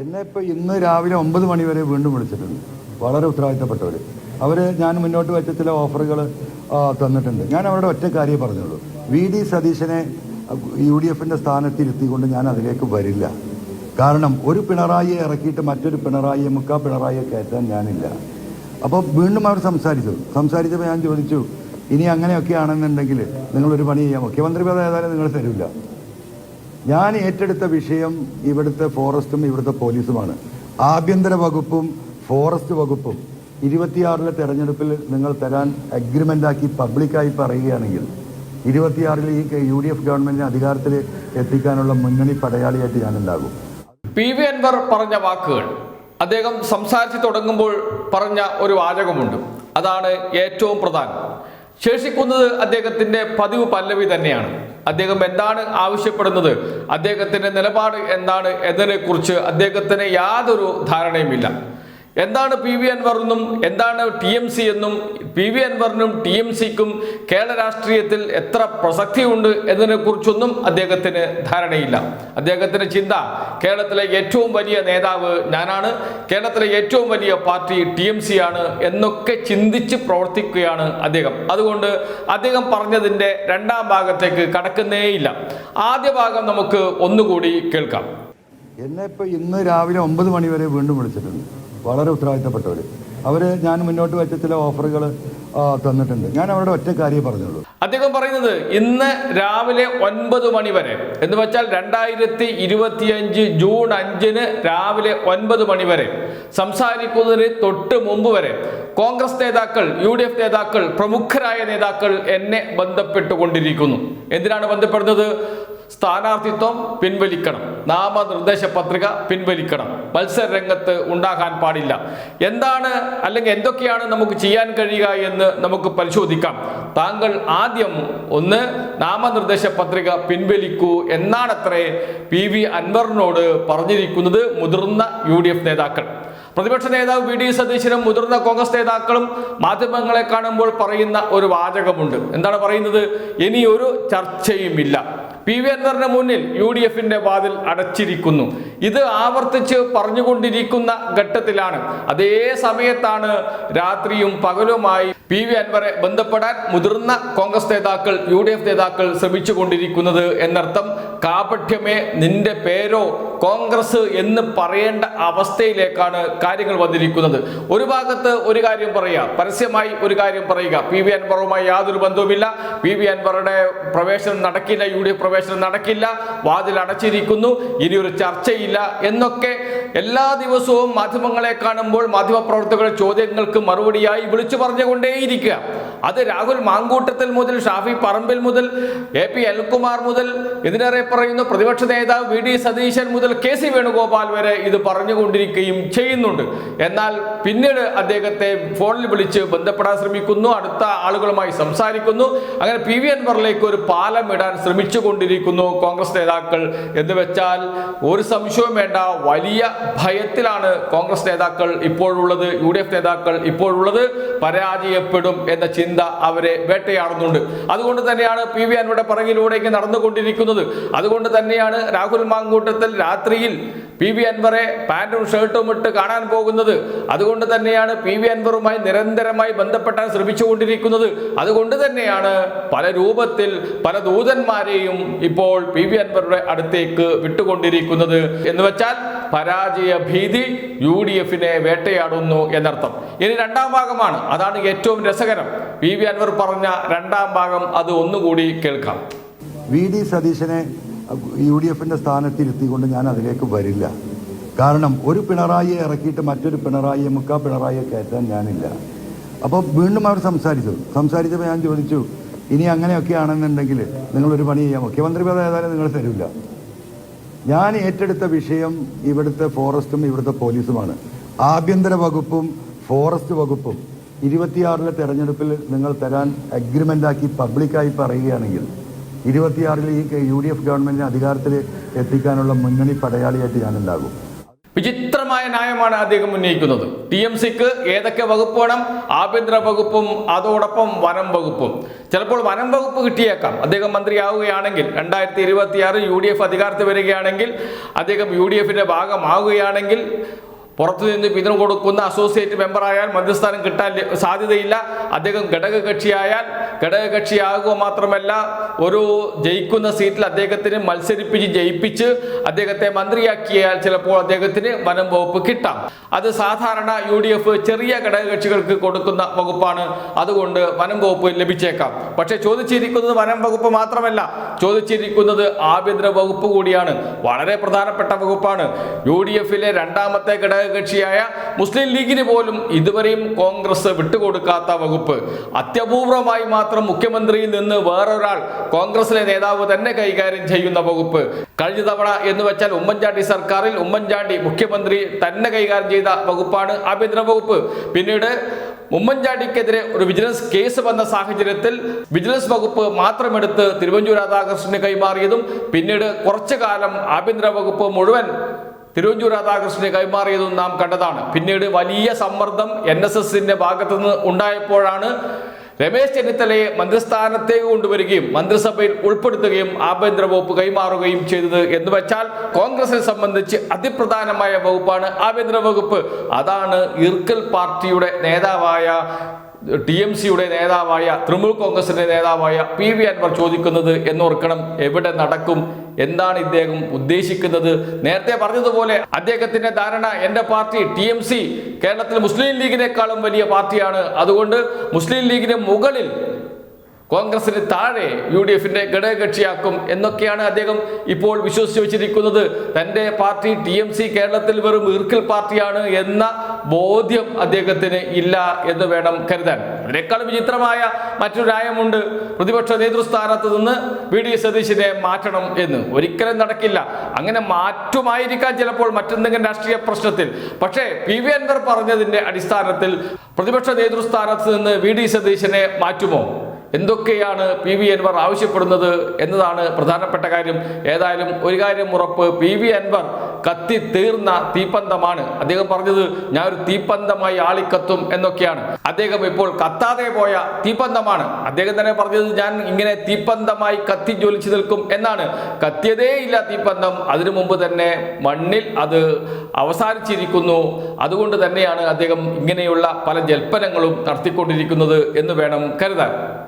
എന്നെ ഇപ്പോൾ ഇന്ന് രാവിലെ ഒമ്പത് മണി വരെ വീണ്ടും വിളിച്ചിട്ടുണ്ട്. വളരെ ഉത്തരവാദിത്തപ്പെട്ടവർ അവർ ഞാൻ മുന്നോട്ട് വെച്ച ചില ഓഫറുകൾ തന്നിട്ടുണ്ട്. ഞാൻ അവരുടെ ഒറ്റ കാര്യം പറഞ്ഞുള്ളൂ. വി. ഡി. സതീശനെ യു ഡി എഫിന്റെ സ്ഥാനത്തിരുത്തിക്കൊണ്ട് ഞാൻ അതിലേക്ക് വരില്ല. കാരണം ഒരു പിണറായിയെ ഇറക്കിയിട്ട് മറ്റൊരു പിണറായിയെ മുക്കാ പിണറായിയെ കയറ്റാൻ ഞാനില്ല. അപ്പോൾ വീണ്ടും അവർ സംസാരിച്ചു. സംസാരിച്ചപ്പോൾ ഞാൻ ചോദിച്ചു ഇനി അങ്ങനെയൊക്കെ ആണെന്നുണ്ടെങ്കിൽ നിങ്ങളൊരു പണി ചെയ്യാം. മുഖ്യമന്ത്രി പദം ഏതായാലും നിങ്ങൾ തരില്ല ഞാൻ ഏറ്റെടുത്ത വിഷയം ഇവിടുത്തെ ഫോറസ്റ്റും ഇവിടുത്തെ പോലീസുമാണ്. ആഭ്യന്തര വകുപ്പും ഫോറസ്റ്റ് വകുപ്പും. ഇരുപത്തിയാറിലെ തെരഞ്ഞെടുപ്പിൽ നിങ്ങൾ തരാൻ അഗ്രിമെന്റ് ആക്കി പബ്ലിക്കായി പറയുകയാണെങ്കിൽ ഇരുപത്തിയാറിൽ ഈ യു ഡി എഫ് ഗവൺമെന്റിനെ അധികാരത്തിൽ എത്തിക്കാനുള്ള മുന്നണി പടയാളിയായിട്ട് ഞാനുണ്ടാകും. പി വി അൻവർ പറഞ്ഞ വാക്കുകൾ അദ്ദേഹം സംസാരിച്ചു തുടങ്ങുമ്പോൾ പറഞ്ഞ ഒരു വാചകമുണ്ട്. അതാണ് ഏറ്റവും പ്രധാനം. ശേഷിക്കുന്നത് അദ്ദേഹത്തിന്റെ പതിവ് പല്ലവി തന്നെയാണ്. അദ്ദേഹം എന്താണ് ആവശ്യപ്പെടുന്നത്? അദ്ദേഹത്തിന്റെ നിലപാട് എന്താണ് എന്നതിനെക്കുറിച്ച് അദ്ദേഹത്തിന് യാതൊരു ധാരണയുമില്ല. എന്താണ് പി വി അൻവർ എന്നും എന്താണ് ടി എം സി എന്നും പി വി അൻവറിനും ടി എം സിക്കും കേരള രാഷ്ട്രീയത്തിൽ എത്ര പ്രസക്തിയുണ്ട് എന്നതിനെക്കുറിച്ചൊന്നും അദ്ദേഹത്തിന് ധാരണയില്ല. അദ്ദേഹത്തിന്റെ ചിന്ത കേരളത്തിലെ ഏറ്റവും വലിയ നേതാവ് ഞാനാണ് കേരളത്തിലെ ഏറ്റവും വലിയ പാർട്ടി ടി എം സി ആണ് എന്നൊക്കെ ചിന്തിച്ച് പ്രവർത്തിക്കുകയാണ് അദ്ദേഹം. അതുകൊണ്ട് അദ്ദേഹം പറഞ്ഞതിന്റെ രണ്ടാം ഭാഗത്തേക്ക് കടക്കുന്നേയില്ല. ആദ്യ ഭാഗം നമുക്ക് ഒന്നുകൂടി കേൾക്കാം. എന്നെ ഇപ്പോൾ ഇന്ന് രാവിലെ ഒമ്പത് മണി വരെ വീണ്ടും വിളിച്ചിട്ടുണ്ട്. വളരെ ഉത്തരവാദിത്തപ്പെട്ടവർ അവർ ഞാൻ മുന്നോട്ട് വെച്ച ചില ഓഫറുകൾ തന്നിട്ടുണ്ട്. ഞാൻ അവരുടെ ഒറ്റ കാര്യം പറഞ്ഞുള്ളൂ. അദ്ദേഹം പറയുന്നത് ഇന്ന് രാവിലെ ഒൻപത് മണി വരെ. എന്ന് വെച്ചാൽ രണ്ടായിരത്തി ഇരുപത്തിയഞ്ച് ജൂൺ അഞ്ചിന് രാവിലെ ഒൻപത് മണി വരെ. സംസാരിക്കുന്നതിന് തൊട്ട് മുമ്പ് വരെ. കോൺഗ്രസ് നേതാക്കൾ യു ഡി എഫ് നേതാക്കൾ പ്രമുഖരായ നേതാക്കൾ എന്നെ ബന്ധപ്പെട്ടുകൊണ്ടിരിക്കുന്നു. എന്തിനാണ് ബന്ധപ്പെടുന്നത്? സ്ഥാനാർത്ഥിത്വം പിൻവലിക്കണം. നാമനിർദ്ദേശ പത്രിക പിൻവലിക്കണം. മത്സര രംഗത്ത് ഉണ്ടാകാൻ പാടില്ല. എന്താണ് അല്ലെങ്കിൽ എന്തൊക്കെയാണ് നമുക്ക് ചെയ്യാൻ കഴിയുക എന്ന് നമുക്ക് പരിശോധിക്കാം. താങ്കൾ ആദ്യം ഒന്ന് നാമനിർദ്ദേശ പത്രിക പിൻവലിക്കൂ എന്നാണത്രേ പി വി അൻവറിനോട് പറഞ്ഞിരിക്കുന്നത് മുതിർന്ന യു ഡി എഫ് നേതാക്കൾ. പ്രതിപക്ഷ നേതാവ് വി ഡി സതീശനും മുതിർന്ന കോൺഗ്രസ് നേതാക്കളും മാധ്യമങ്ങളെ കാണുമ്പോൾ പറയുന്ന ഒരു വാചകമുണ്ട്. എന്താണ് പറയുന്നത്? ഇനി ഒരു ചർച്ചയുമില്ല. പി വി അൻവറിന് മുന്നിൽ യു ഡി എഫിന്റെ വാതിൽ അടച്ചിരിക്കുന്നു. ഇത് ആവർത്തിച്ച് പറഞ്ഞുകൊണ്ടിരിക്കുന്ന ഘട്ടത്തിലാണ്. അതേ സമയത്താണ് രാത്രിയും പകലുമായി പി വി അൻവറെ ബന്ധപ്പെടാൻ മുതിർന്ന കോൺഗ്രസ് നേതാക്കൾ യു ഡി എഫ് നേതാക്കൾ ശ്രമിച്ചുകൊണ്ടിരിക്കുന്നത് എന്നർത്ഥം കാപഠ്യമേ നിന്റെ പേരോ കോൺഗ്രസ് എന്ന് പറയേണ്ട അവസ്ഥയിലേക്കാണ് കാര്യങ്ങൾ വന്നിരിക്കുന്നത്. ഒരു ഭാഗത്ത് ഒരു കാര്യം പറയുക പരസ്യമായി ഒരു കാര്യം പറയുക. പി വി അൻവറുമായി യാതൊരു ബന്ധവുമില്ല. പി വി അൻവറുടെ പ്രവേശനം നടക്കില്ല യു ഡി എഫ് പ്രവേശനം നടക്കില്ല. വാതിൽ അടച്ചിരിക്കുന്നു. ഇനി ഒരു എന്നൊക്കെ എല്ലാ ദിവസവും മാധ്യമങ്ങളെ കാണുമ്പോൾ മാധ്യമപ്രവർത്തകർ ചോദ്യങ്ങൾക്ക് മറുപടിയായി വിളിച്ചു പറഞ്ഞുകൊണ്ടേയിരിക്കുക. അത് രാഹുൽ മാങ്കൂട്ടത്തിൽ മുതൽ ഷാഫി പറമ്പിൽ മുതൽ എ പി അൽകുമാർ മുതൽ ഇതിനേറെ പറയുന്നു പ്രതിപക്ഷ നേതാവ് വി ഡി സതീശൻ മുതൽ കെ സി വേണുഗോപാൽ വരെ ഇത് പറഞ്ഞുകൊണ്ടിരിക്കുകയും ചെയ്യുന്നുണ്ട്. എന്നാൽ പിന്നീട് അദ്ദേഹത്തെ ഫോണിൽ വിളിച്ച് ബന്ധപ്പെടാൻ ശ്രമിക്കുന്നു അടുത്ത ആളുകളുമായി സംസാരിക്കുന്നു. അങ്ങനെ പി വി അൻവറിലേക്ക് ഒരു പാലം ഇടാൻ ശ്രമിച്ചുകൊണ്ടിരിക്കുന്നു കോൺഗ്രസ് നേതാക്കൾ. എന്ന് വെച്ചാൽ ഒരു സംശയവും വേണ്ട വലിയ ഭയത്തിലാണ് കോൺഗ്രസ് നേതാക്കൾ ഇപ്പോഴുള്ളത് യു ഡി എഫ് നേതാക്കൾ ഇപ്പോഴുള്ളത്. പരാജയപ്പെടും എന്ന ചിന്ത അവരെ വേട്ടയാടുന്നുണ്ട്. അതുകൊണ്ട് തന്നെയാണ് പി വി അൻവിടെ പിറകിലൂടേക്ക് നടന്നുകൊണ്ടിരിക്കുന്നത്. അതുകൊണ്ട് തന്നെയാണ് രാഹുൽ മാങ്കൂട്ടത്തിൽ രാത്രിയിൽ പി വി അൻവറെ പാന്റും ഷർട്ടും ഇട്ട് കാണാൻ പോകുന്നത്. അതുകൊണ്ട് തന്നെയാണ് പി വി അൻവറുമായി നിരന്തരമായി ബന്ധപ്പെട്ടാൻ ശ്രമിച്ചുകൊണ്ടിരിക്കുന്നത്. അതുകൊണ്ട് തന്നെയാണ് പല രൂപത്തിൽ പല ദൂതന്മാരെയും ഇപ്പോൾ പി വി അൻവറുടെ അടുത്തേക്ക് വിട്ടുകൊണ്ടിരിക്കുന്നത്. എന്ന് വെച്ചാൽ പരാജയ ഭീതി യു ഡി എഫിനെ വേട്ടയാടുന്നു എന്നർത്ഥം. ഇനി രണ്ടാം ഭാഗമാണ്. അതാണ് ഏറ്റവും രസകരം. പി വി അൻവർ പറഞ്ഞ രണ്ടാം ഭാഗം അത് ഒന്നുകൂടി കേൾക്കാം. വി ഡി സതീശനെ യു ഡി എഫിന്റെ സ്ഥാനത്തിരുത്തിക്കൊണ്ട് ഞാൻ അതിലേക്ക് വരില്ല. കാരണം ഒരു പിണറായിയെ ഇറക്കിയിട്ട് മറ്റൊരു പിണറായിയെ മുക്കാ പിണറായിയെ കയറ്റാൻ ഞാനില്ല. അപ്പോൾ വീണ്ടും അവർ സംസാരിച്ചു. സംസാരിച്ചപ്പോൾ ഞാൻ ചോദിച്ചു ഇനി അങ്ങനെയൊക്കെ ആണെന്നുണ്ടെങ്കിൽ നിങ്ങളൊരു പണി ചെയ്യാം. മുഖ്യമന്ത്രി പദം ഏതായാലും നിങ്ങൾ തരില്ല ഞാൻ ഏറ്റെടുത്ത വിഷയം ഇവിടുത്തെ ഫോറസ്റ്റും ഇവിടുത്തെ പോലീസുമാണ്. ആഭ്യന്തര വകുപ്പും ഫോറസ്റ്റ് വകുപ്പും. ഇരുപത്തിയാറിലെ തെരഞ്ഞെടുപ്പിൽ നിങ്ങൾ തരാൻ അഗ്രിമെന്റാക്കി പബ്ലിക്കായി പറയുകയാണെങ്കിൽ ഇരുപത്തിയാറിൽ ഈ യു ഡി എഫ് ഗവൺമെന്റിനെ അധികാരത്തിൽ എത്തിക്കാനുള്ള മുന്നണി പടയാളിയായിട്ട് ഞാനുണ്ടാകും. വിചിത്രമായ ന്യായമാണ് അദ്ദേഹം ഉന്നയിക്കുന്നത്. ടി എം സിക്ക് ഏതൊക്കെ വകുപ്പ് വേണം? ആഭ്യന്തര വകുപ്പും അതോടൊപ്പം വനം വകുപ്പും. ചിലപ്പോൾ വനം വകുപ്പ് കിട്ടിയേക്കാം. അദ്ദേഹം മന്ത്രിയാവുകയാണെങ്കിൽ രണ്ടായിരത്തി ഇരുപത്തിയാറ് യു ഡി എഫ് അധികാരത്തിൽ വരികയാണെങ്കിൽ അദ്ദേഹം യു ഡി എഫിന്റെ ഭാഗമാവുകയാണെങ്കിൽ പുറത്തുനിന്ന് പിന്തുണ കൊടുക്കുന്ന അസോസിയേറ്റ് മെമ്പറായാൽ മന്ത്രിസ്ഥാനം കിട്ടാൻ സാധ്യതയില്ല. അദ്ദേഹം ഘടകകക്ഷിയായാൽ ഘടകകക്ഷിയാകുക മാത്രമല്ല ഒരു ജയിക്കുന്ന സീറ്റിൽ അദ്ദേഹത്തിന് മത്സരിപ്പിച്ച് ജയിപ്പിച്ച് അദ്ദേഹത്തെ മന്ത്രിയാക്കിയാൽ ചിലപ്പോൾ അദ്ദേഹത്തിന് വനം വകുപ്പ് കിട്ടാം. അത് സാധാരണ യു ഡി എഫ് ചെറിയ ഘടകകക്ഷികൾക്ക് കൊടുക്കുന്ന വകുപ്പാണ്. അതുകൊണ്ട് വനം വകുപ്പ് ലഭിച്ചേക്കാം. പക്ഷേ ചോദിച്ചിരിക്കുന്നത് വനം വകുപ്പ് മാത്രമല്ല. ചോദിച്ചിരിക്കുന്നത് ആഭ്യന്തര വകുപ്പ് കൂടിയാണ്. വളരെ പ്രധാനപ്പെട്ട വകുപ്പാണ്. യു ഡി എഫിലെ രണ്ടാമത്തെ ഘടകകക്ഷിയായ മുസ്ലിം ലീഗിന് പോലും ഇതുവരെയും കോൺഗ്രസ് വിട്ടുകൊടുക്കാത്ത വകുപ്പ്. അത്യപൂർവമായി മാത്രം മുഖ്യമന്ത്രിയിൽ നിന്ന് വേറൊരാൾ കോൺഗ്രസിലെ നേതാവ് തന്നെ കൈകാര്യം ചെയ്യുന്ന വകുപ്പ്. കഴിഞ്ഞ തവണ എന്ന് വെച്ചാൽ ഉമ്മൻചാണ്ടി സർക്കാരിൽ ഉമ്മൻചാണ്ടി മുഖ്യമന്ത്രി തന്നെ കൈകാര്യം ചെയ്ത വകുപ്പാണ് ആഭ്യന്തര വകുപ്പ്. പിന്നീട് ഉമ്മൻചാണ്ടിക്കെതിരെ ഒരു വിജിലൻസ് കേസ് വന്ന സാഹചര്യത്തിൽ വിജിലൻസ് വകുപ്പ് മാത്രമെടുത്ത് തിരുവഞ്ചൂർ രാധാകൃഷ്ണന് കൈമാറിയതും പിന്നീട് കുറച്ചു കാലം ആഭ്യന്തര വകുപ്പ് മുഴുവൻ തിരുവഞ്ചൂർ രാധാകൃഷ്ണനെ കൈമാറിയതും നാം കണ്ടതാണ്. പിന്നീട് വലിയ സമ്മർദ്ദം എൻ എസ് എസിന്റെ ഭാഗത്തുനിന്ന് ഉണ്ടായപ്പോഴാണ് രമേശ് ചെന്നിത്തലയെ മന്ത്രിസ്ഥാനത്തേക്ക് കൊണ്ടുവരികയും മന്ത്രിസഭയിൽ ഉൾപ്പെടുത്തുകയും ആഭ്യന്തര വകുപ്പ് കൈമാറുകയും ചെയ്തത് എന്ന് വെച്ചാൽ കോൺഗ്രസിനെ സംബന്ധിച്ച് അതിപ്രധാനമായ വകുപ്പാണ് ആഭ്യന്തര വകുപ്പ്. അതാണ് ഇർക്കൽ പാർട്ടിയുടെ നേതാവായ ടി എം സിയുടെ നേതാവായ തൃണമൂൽ കോൺഗ്രസിന്റെ നേതാവായ പി വി അൻവർ ചോദിക്കുന്നത് എന്നോർക്കണം എവിടെ നടക്കും എന്താണ് ഇദ്ദേഹം ഉദ്ദേശിക്കുന്നത്? നേരത്തെ പറഞ്ഞതുപോലെ അദ്ദേഹത്തിന്റെ ധാരണ എന്റെ പാർട്ടി ടി എം സി കേരളത്തിൽ മുസ്ലിം ലീഗിനേക്കാളും വലിയ പാർട്ടിയാണ്. അതുകൊണ്ട് മുസ്ലിം ലീഗിന് മുകളിൽ കോൺഗ്രസിന് താഴെ യു ഡി എഫിന്റെ ഘടകകക്ഷിയാക്കും എന്നൊക്കെയാണ് അദ്ദേഹം ഇപ്പോൾ വിശ്വസിച്ച് വെച്ചിരിക്കുന്നത്. തന്റെ പാർട്ടി ടി എം സി കേരളത്തിൽ വെറും ഈർക്കിൽ പാർട്ടിയാണ് എന്ന ബോധ്യം അദ്ദേഹത്തിന് ഇല്ല എന്ന് വേണം കരുതാൻ. അതിനേക്കാൾ വിചിത്രമായ മറ്റൊരു ന്യായമുണ്ട്. പ്രതിപക്ഷ നേതൃസ്ഥാനത്ത് നിന്ന് വി ഡി സതീശിനെ മാറ്റണം എന്ന്. ഒരിക്കലും നടക്കില്ല. അങ്ങനെ മാറ്റുമായിരിക്കാം ചിലപ്പോൾ മറ്റെന്തെങ്കിലും രാഷ്ട്രീയ പ്രശ്നത്തിൽ. പക്ഷേ പി വി അൻവർ പറഞ്ഞതിന്റെ അടിസ്ഥാനത്തിൽ പ്രതിപക്ഷ നേതൃസ്ഥാനത്ത് നിന്ന് വി ഡി സതീശനെ മാറ്റുമോ? എന്തൊക്കെയാണ് പി വി അൻവർ ആവശ്യപ്പെടുന്നത് എന്നതാണ് പ്രധാനപ്പെട്ട കാര്യം. ഏതായാലും ഒരു കാര്യം ഉറപ്പ് പി വി അൻവർ കത്തി തീർന്ന തീപ്പന്തമാണ്. അദ്ദേഹം പറഞ്ഞത് ഞാൻ ഒരു തീപ്പന്തമായി ആളിക്കത്തും എന്നൊക്കെയാണ്. അദ്ദേഹം ഇപ്പോൾ കത്താതെ പോയ തീപ്പന്തമാണ്. അദ്ദേഹം തന്നെ പറഞ്ഞത് ഞാൻ ഇങ്ങനെ തീപ്പന്തമായി കത്തി ജ്വലിച്ചു നിൽക്കും എന്നാണ്. കത്തിയതേ ഇല്ല തീപ്പന്തം. അതിനു മുമ്പ് തന്നെ മണ്ണിൽ അത് അവസാനിച്ചിരിക്കുന്നു. അതുകൊണ്ട് തന്നെയാണ് അദ്ദേഹം ഇങ്ങനെയുള്ള പല ജൽപ്പനങ്ങളും നടത്തിക്കൊണ്ടിരിക്കുന്നത് എന്ന് വേണം കരുതാൻ.